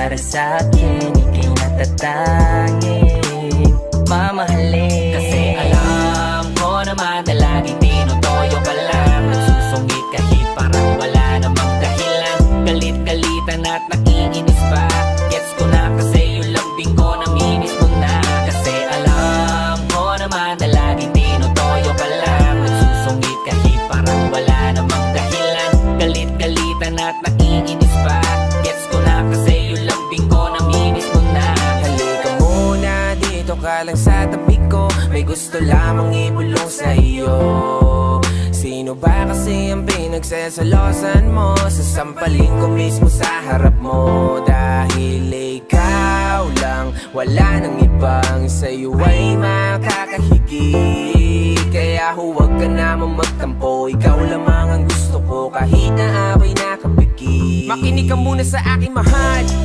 Para sa akin, ika'y natatanging Mamahalin. Kasi alam ko naman na laging tinutoyo ka lang. Nagsusungit kahit parang wala namang dahilan. Galit-galitan at nakikinis pa. Gets ko na kasi yung lambing ko namimiss mo na. Kasi alam ko naman na laging tinutoyo ka lang. Nagsusungit kahit parang wala namang dahilan. Galit-galitan at nakikinis pa ka lang sa tabi ko May gusto lamang ibulong sa iyo. Sino ba kasi ang pinagsasalosan mo? Sasampalin ko mismo sa harap mo. Dahil ikaw lang Wala nang ibang sa'yo ay makakahigit Kaya huwag ka naman magtampo Ikaw lamang ang gusto ko. Kahit na ako'y nakapikit Makinig ka muna sa aking mahal